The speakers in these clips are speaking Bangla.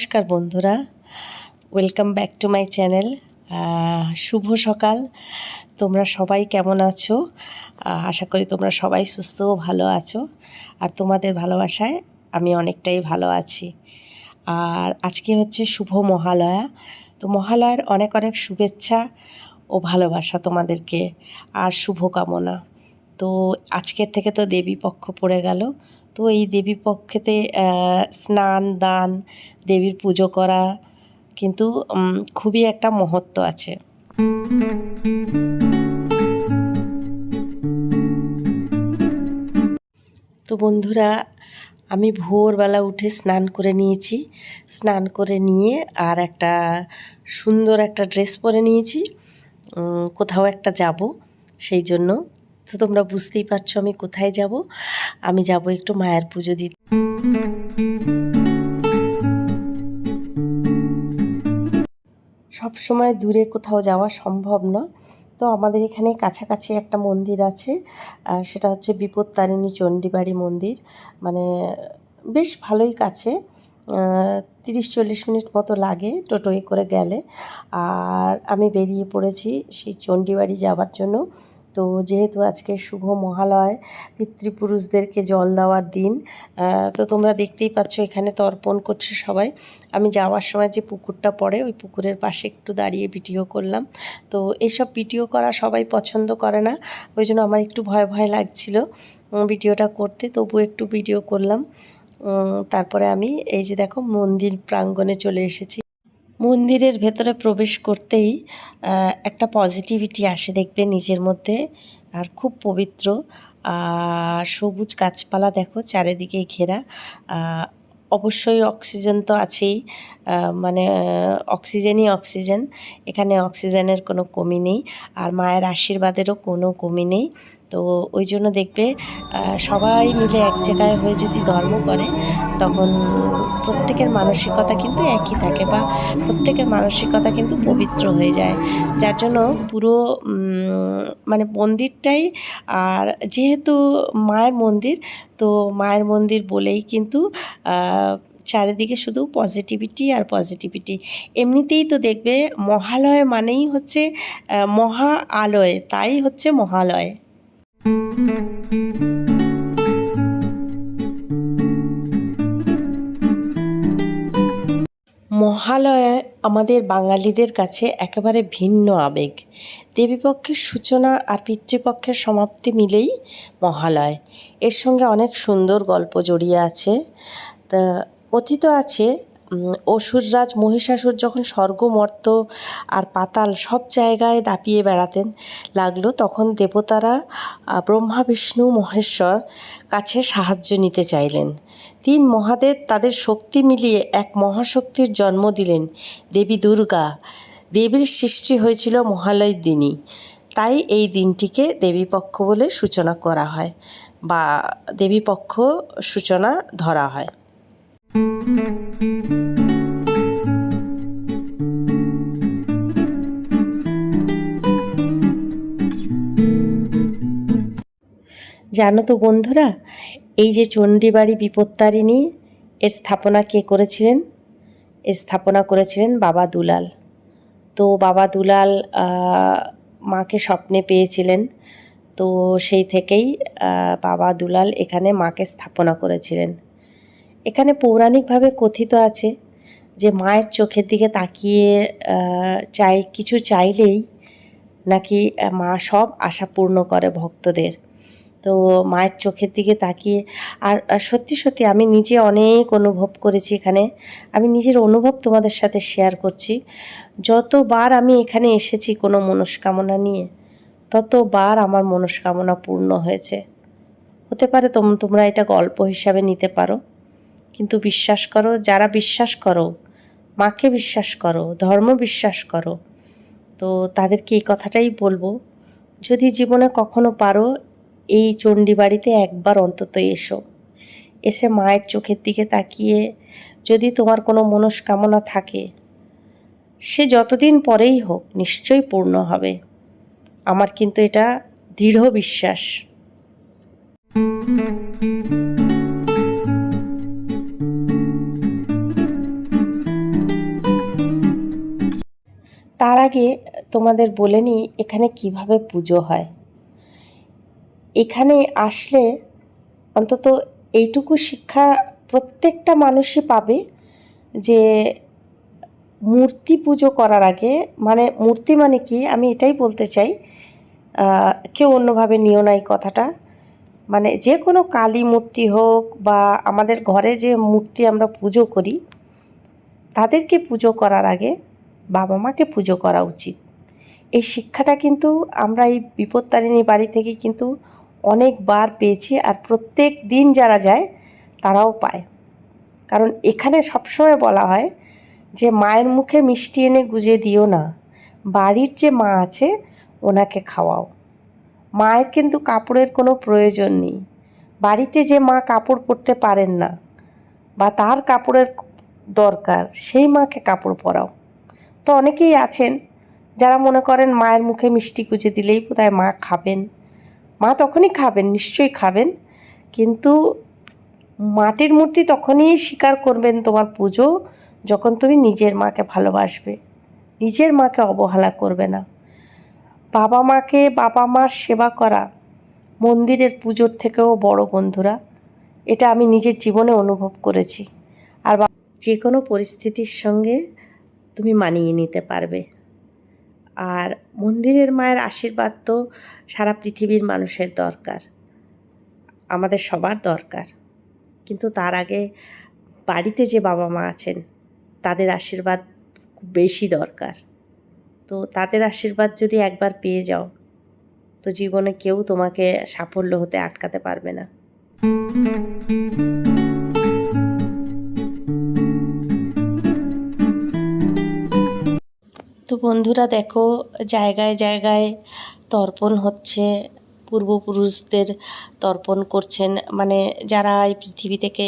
নমস্কার বন্ধুরা welcome back to my channel শুভ সকাল। তোমরা সবাই কেমন আছো? আশা করি তোমরা সবাই সুস্থ ও ভালো আছো। আর তোমাদের ভালোবাসায় আমি অনেকটাই ভালো আছি। আর আজকে হচ্ছে শুভ মহালয়া। তো মহালয়ার অনেক অনেক শুভেচ্ছা ও ভালোবাসা তোমাদেরকে। আর শুভকামনা। তো আজকের থেকে তো দেবী পক্ষ পড়ে গেল। তো এই দেবী পক্ষেতে স্নান, দান, দেবীর পুজো করা কিন্তু খুবই একটা মহত্ব আছে। তো বন্ধুরা, আমি ভোরবেলা উঠে স্নান করে নিয়েছি। স্নান করে নিয়ে আর একটা সুন্দর একটা ড্রেস পরে নিয়েছি। কোথাও একটা যাব, সেই জন্য তো তোমরা বুঝতেই পারছ আমি কোথায় যাব। আমি যাব একটু মায়ের পুজো দিতে। সব সময় দূরে কোথাও যাওয়া সম্ভব না। তো আমাদের এখানে কাছাকাছি একটা মন্দির আছে সেটা হচ্ছে বিপত্তারিণী চণ্ডীবাড়ি মন্দির। মানে বেশ ভালোই কাছে তিরিশ চল্লিশ মিনিট মতো লাগে টোটোয় করে গেলে। আর আমি বেরিয়ে পড়েছি সেই চণ্ডীবাড়ি যাওয়ার জন্য। তো যেহেতু আজকে শুভ মহালয়, পিতৃপুরুষদেরকে জল দেওয়ার দিন তো তোমরা দেখতেই পাচ্ছ এখানে তর্পণ করছে সবাই। আমি যাওয়ার সময় যে পুকুরটা পড়ে, ওই পুকুরের পাশে একটু দাঁড়িয়ে ভিডিও করলাম। তো এইসব ভিডিও করা সবাই পছন্দ করে না, ওই জন্য আমার একটু ভয় ভয় লাগছিল ভিডিওটা করতে। তবু একটু ভিডিও করলাম। তারপরে আমি এই যে দেখো মন্দির প্রাঙ্গণে চলে এসেছি। মন্দিরের ভেতরে প্রবেশ করতেই একটা পজিটিভিটি আসে দেখবে নিজের মধ্যে। আর খুব পবিত্র। আর সবুজ গাছপালা দেখো চারিদিকে ঘেরা। অবশ্যই অক্সিজেন তো আছেই। মানে অক্সিজেনই অক্সিজেন এখানে অক্সিজেনের কোনো কমি নেই। আর মায়ের আশীর্বাদেরও কোনো কমি নেই। তো ওই জন্য দেখবে সবাই মিলে এক জায়গায় হয়ে যদি ধর্ম করে, তখন প্রত্যেকের মানসিকতা কিন্তু একই থাকে বা প্রত্যেকের মানসিকতা কিন্তু পবিত্র হয়ে যায়। যার জন্য পুরো মানে মন্দিরটাই, আর যেহেতু মায়ের মন্দির, তো মায়ের মন্দির বলেই কিন্তু চারিদিকে শুধু পজিটিভিটি আর পজিটিভিটি এমনিতেই তো দেখবে মহালয় মানেই হচ্ছে মহা আলয় তাই হচ্ছে মহালয়। মহালয়া আমাদের বাঙালিদের কাছে একেবারে ভিন্ন আবেগ। দেবীপক্ষের সূচনা আর পিতৃপক্ষের সমাপ্তি মিলেই মহালয়। এর সঙ্গে অনেক সুন্দর গল্প জড়িয়ে আছে। তা, কথিত আছে অসুররাজ মহিষাসুর যখন স্বর্গ মর্ত আর পাতাল সব জায়গায় দাপিয়ে বেড়াতেন, লাগল তখন দেবতারা ব্রহ্মা, বিষ্ণু, মহেশ্বর কাছে সাহায্য নিতে চাইলেন। তিন মহাদেব তাদের শক্তি মিলিয়ে এক মহাশক্তির জন্ম দিলেন, দেবী দুর্গা। দেবীর সৃষ্টি হয়েছিল মহালয়ের দিনই। তাই এই দিনটিকে দেবীপক্ষ বলে সূচনা করা হয় বা দেবীপক্ষ সূচনা ধরা হয়। জানো তো বন্ধুরা, এই যে চণ্ডীবাড়ি বিপত্তারিণী, এর স্থাপনা কে করেছিলেন? এর স্থাপনা করেছিলেন বাবা দুলাল। তো বাবা দুলাল মাকে স্বপ্নে পেয়েছিলেন। তো সেই থেকেই বাবা দুলাল এখানে মাকে স্থাপনা করেছিলেন। এখানে পৌরাণিকভাবে কথিত আছে যে মায়ের চোখের দিকে তাকিয়ে চাই, কিছু চাইলেই নাকি মা সব আশা পূর্ণ করে ভক্তদের। তো মায়ের চোখের দিকে তাকিয়ে, আর সত্যি সত্যি আমি নিজে অনেক অনুভব করেছি এখানে। আমি নিজের অনুভব তোমাদের সাথে শেয়ার করছি। যতবার আমি এখানে এসেছি কোনো মনস্কামনা নিয়ে, ততবার আমার মনস্কামনা পূর্ণ হয়েছে। হতে পারে তোম, তোমরা এটা গল্প হিসাবে নিতে পারো। কিন্তু বিশ্বাস করো, যারা বিশ্বাস করো, মাকে বিশ্বাস করো, ধর্ম বিশ্বাস করো, তো তাদেরকে এই কথাটাই বলব। যদি জীবনে কখনো পারো এই চণ্ডী বাড়িতে একবার অন্তত এসো। এসে মায়ের চোখের দিকে তাকিয়ে যদি তোমার কোনো মনস্কামনা থাকে, সে যতদিন পরেই হোক নিশ্চয়ই পূর্ণ হবে। আমার কিন্তু এটা দৃঢ় বিশ্বাস। তার আগে তোমাদের বলে নিই, এখানে কীভাবে পুজো হয়। এখানে আসলে অন্তত এইটুকু শিক্ষা প্রত্যেকটা মানুষই পাবে যে মূর্তি পুজো করার আগে মানে মূর্তি মানে কি? আমি এটাই বলতে চাই কেউ অন্যভাবে নিও না এই কথাটা। মানে যে কোনো কালী মূর্তি হোক বা আমাদের ঘরে যে মূর্তি আমরা পুজো করি, তাদেরকে পুজো করার আগে বাবা মাকে পুজো করা উচিত। এই শিক্ষাটা কিন্তু আমরা এই বিপত্তারিণী বাড়ি থেকে কিন্তু অনেকবার পেয়েছি আর প্রত্যেক দিন যারা যায়, তারাও পায়। কারণ এখানে সবসময় বলা হয় যে, মায়ের মুখে মিষ্টি এনে গুজে দিও না। বাড়ির যে মা আছে, ওনাকে খাওয়াও। মায়ের কিন্তু কাপড়ের কোনো প্রয়োজন নেই। বাড়িতে যে মা কাপড় পরতে পারেন না বা তার কাপড়ের দরকার, সেই মাকে কাপড় পরাও। তো অনেকেই আছেন যারা মনে করেন মায়ের মুখে মিষ্টি গুজে দিলেই বোধহয় মা খাবেন। তখনই খাবেন, নিশ্চয়ই খাবেন। কিন্তু মাটির মূর্তি তখনই স্বীকার করবেন তোমার পুজো যখন তুমি নিজের মাকে ভালোবাসবে। নিজের মাকে অবহেলা করবে না। বাবা মাকে, বাবা মার সেবা করা মন্দিরের পুজোর থেকেও বড় বন্ধুরা। এটা আমি নিজের জীবনে অনুভব করেছি। আর যে কোনো পরিস্থিতির সঙ্গে তুমি মানিয়ে নিতে পারবে। আর মন্দিরের মায়ের আশীর্বাদ তো সারা পৃথিবীর মানুষের দরকার, আমাদের সবার দরকার। কিন্তু তার আগে বাড়িতে যে বাবা মা আছেন, তাদের আশীর্বাদ খুব বেশি দরকার। তো তাদের আশীর্বাদ যদি একবার পেয়ে যাও, তো জীবনে কেউ তোমাকে সাফল্য হতে আটকাতে পারবে না। তো বন্ধুরা দেখো, জায়গায় জায়গায় তর্পণ হচ্ছে। পূর্বপুরুষদের তর্পণ করছেন। মানে যারা এই পৃথিবী থেকে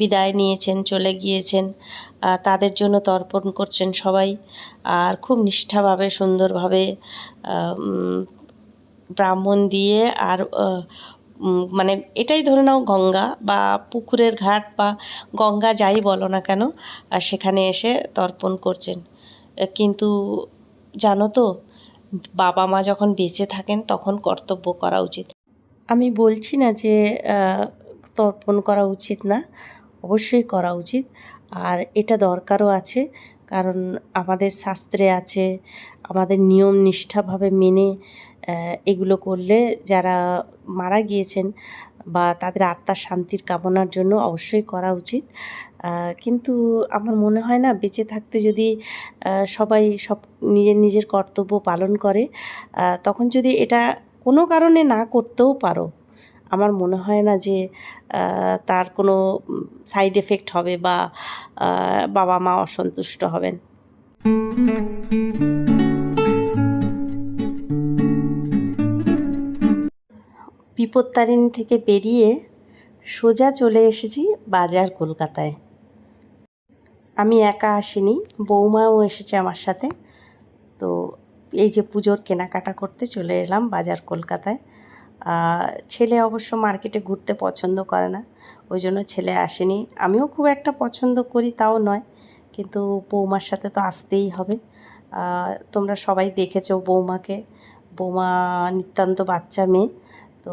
বিদায় নিয়েছেন, চলে গিয়েছেন তাদের জন্য তর্পণ করছেন সবাই। আর খুব নিষ্ঠাভাবে, সুন্দরভাবে ব্রাহ্মণ দিয়ে আর মানে এটাই ধরে নাও গঙ্গা বা পুকুরের ঘাট বা গঙ্গা যাই বলো না কেন, আর সেখানে এসে তর্পণ করছেন। কিন্তু জানো তো, বাবা মা যখন বেঁচে থাকেন তখন কর্তব্য করা উচিত। আমি বলছি না যে তর্পণ করা উচিত না, অবশ্যই করা উচিত। আর এটা দরকারও আছে, কারণ আমাদের শাস্ত্রে আছে আমাদের নিয়ম নিষ্ঠাভাবে মেনে এগুলো করলে যারা মারা গিয়েছেন বা তাদের আত্মার শান্তির কামনার জন্য অবশ্যই করা উচিত। কিন্তু আমার মনে হয় না, বেঁচে থাকতে যদি সবাই সব নিজের নিজের কর্তব্য পালন করে তখন যদি এটা কোনো কারণে না করতেও পারো, আমার মনে হয় না যে তার কোনো সাইড এফেক্ট হবে বা বাবা মা অসন্তুষ্ট হবেন। বিপত্তারিণী থেকে বেরিয়ে সোজা চলে এসেছি বাজার কলকাতায়। আমি একা আসিনি, বৌমাও এসেছে আমার সাথে। তো এই যে পুজোর কেনাকাটা করতে চলে এলাম বাজার কলকাতায়। ছেলে অবশ্য মার্কেটে ঘুরতে পছন্দ করে না, ওই জন্য ছেলে আসেনি। আমিও খুব একটা পছন্দ করি তাও নয়, কিন্তু বৌমার সাথে তো আসতেই হবে। তোমরা সবাই দেখেছ বৌমাকে। বৌমা নিতান্ত বাচ্চা মেয়ে। তো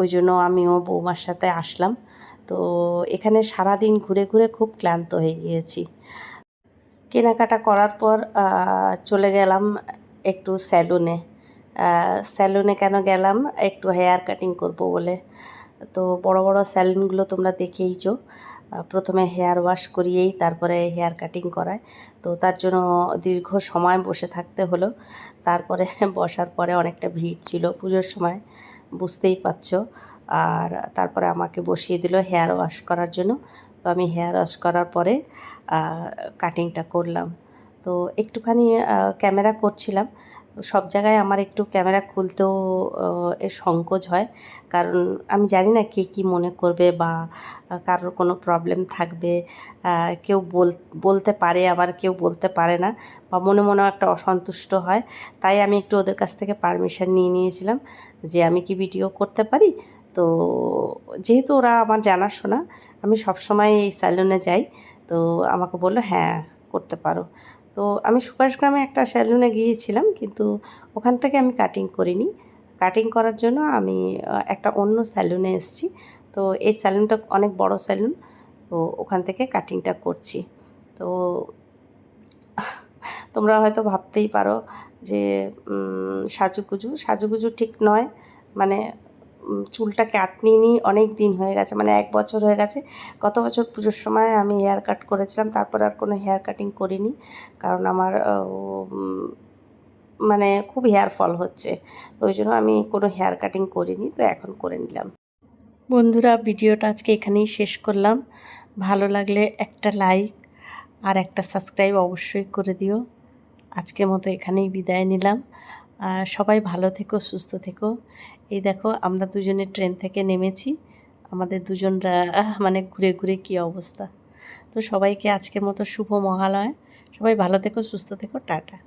ওই জন্য আমিও বৌমার সাথে আসলাম। তো এখানে সারাদিন ঘুরে ঘুরে খুব ক্লান্ত হয়ে গিয়েছি। কেনাকাটা করার পর চলে গেলাম একটু স্যালুনে। স্যালুনে কেন গেলাম? একটু হেয়ার কাটিং করব বলে। তো বড় বড় স্যালুনগুলো তোমরা দেখেইছো। প্রথমে হেয়ার ওয়াশ করিয়েই তারপরে হেয়ার কাটিং করায়। তো তার জন্য দীর্ঘ সময় বসে থাকতে হলো। তারপরে বসার পরে অনেকটা ভিড় ছিল পুজোর সময়। বুঝতেই পারছ। আর তারপরে আমাকে বসিয়ে দিল হেয়ার ওয়াশ করার জন্য। তো আমি হেয়ার ওয়াশ করার পরে কাটিংটা করলাম। তো একটুখানি ক্যামেরা করছিলাম। সব জায়গায় আমার একটু ক্যামেরা খুলতেও এর সংকোচ হয়। কারণ আমি জানি না কে কী মনে করবে বা কারোর কোনো প্রবলেম থাকবে। কেউ বল, বলতে পারে, আবার কেউ বলতে পারে না বা মনে মনেও একটা অসন্তুষ্ট হয়। তাই আমি একটু ওদের কাছ থেকে পারমিশন নিয়ে নিয়েছিলাম যে আমি কি ভিডিও করতে পারি? তো যেহেতু ওরা আমার জানাশোনা, আমি সবসময় এই স্যালুনে যাই। তো আমাকে বলল হ্যাঁ করতে পারো। তো আমি সুভাষগ্রামে একটা স্যালুনে গিয়েছিলাম কিন্তু ওখান থেকে আমি কাটিং করিনি। কাটিং করার জন্য আমি একটা অন্য স্যালুনে এসেছি। তো এই স্যালুনটা অনেক বড় স্যালুন তো ওখান থেকে কাটিংটা করছি। তো তোমরা হয়তো ভাবতেই পারো যে উম, সাজুগুজু ঠিক নয়। মানে চুলটা কাটনি নি অনেক দিন হয়ে গেছে মানে এক বছর হয়ে গেছে। গত বছর পুজোর সময় আমি হেয়ার কাট করেছিলাম, তারপর আর কোনো হেয়ার কাটিং করিনি, কারণ আমার মানে খুব হেয়ার ফল হচ্ছে। তো ওই জন্য আমি কোনো হেয়ার কাটিং করিনি, তো এখন করে নিলাম। বন্ধুরা, ভিডিওটা আজকে এখানেই শেষ করলাম। ভালো লাগলে একটা লাইক আর একটা সাবস্ক্রাইব অবশ্যই করে দিও। আজকের মতো এখানেই বিদায় নিলাম। সবাই ভালো থেকো, সুস্থ থেকো। এই দেখো, আমরা দুজনে ট্রেন থেকে নেমেছি। আমাদের দুজনরা মানে ঘুরে ঘুরে কি অবস্থা। তো সবাইকে আজকের মতো শুভ মহালয়। সবাই ভালো থেকো, সুস্থ থেকো, টাটা।